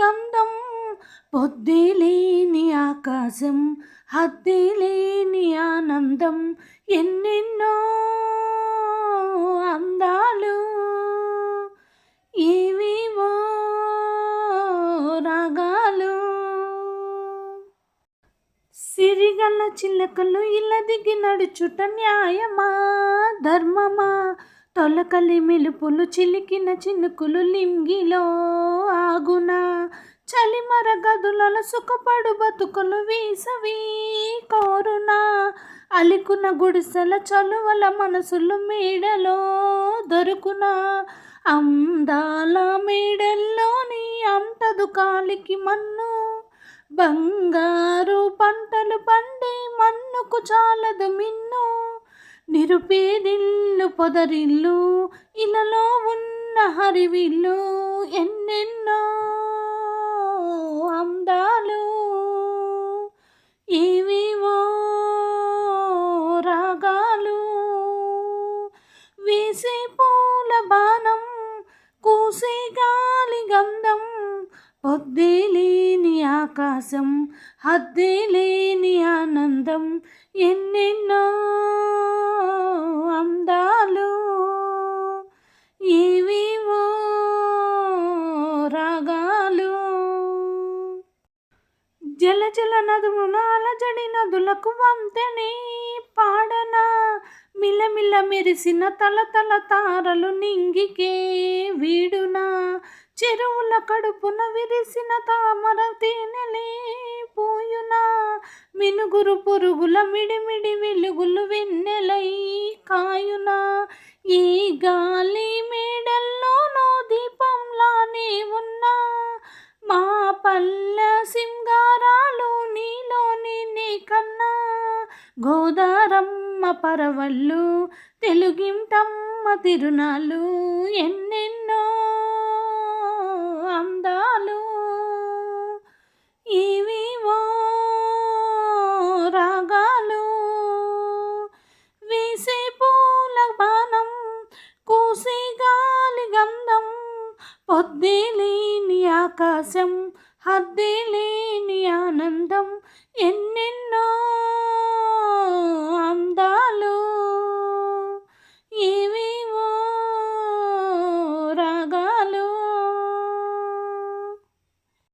గంధం పొద్దే లేని ఆకాశం హద్దే లేని ఆనందం ఎన్నెన్నో అందాలు. ఏవేవో రాగాలు. సిరిగల్ల చిల్లకలు ఇలా దిగి నడుచుట న్యాయమా ధర్మమా? తొలకలి మెలుపులు చిలికిన చినుకులు లింగిలో ఆగునా. చలిమర గదులలో సుఖపడు బతుకులు వీసవి కోరునా. అలికున గుడిసెల చలువల మనసులు మేడలో దొరుకునా. అందాల మేడల్లోని అంటదు కాలికి మన్ను. బంగారు పంటలు పండే మన్నుకు చాలదు మిన్ను. నిరుపేది పొదరిల్లు ఇలలో ఉన్న హరివిల్లు ఎన్నెన్నో అందాలు. ఏవేవో రాగాలు వేసే పూల బాణం కూసే గాలి గంధం పొద్దే లేని ఆకాశం హద్దే లేని ఆనందం ఎన్నెన్నో జల జల నదుమున అలజడి నదులకు వంతెనే పాడన. మిలమిల మెరిసిన తల తల తారలు నింగికే వీడునా. చెరువుల కడుపున విరిసిన తామర తేనెలే పోయునా. మినుగురు పురుగుల మిడిమిడి వెలుగులు వెన్నెలై కాయునా. ఈగా పల్ల సింగారాలు నీలోని నీ కన్నా గోదారమ్మ పరవళ్ళు తెలుగింటమ్మ తిరునాలు ఎన్నెన్నో అందాలు. ఇవివో రాగాలు వేసే పూల బాణం కూసే గాలి గంధం పొద్దే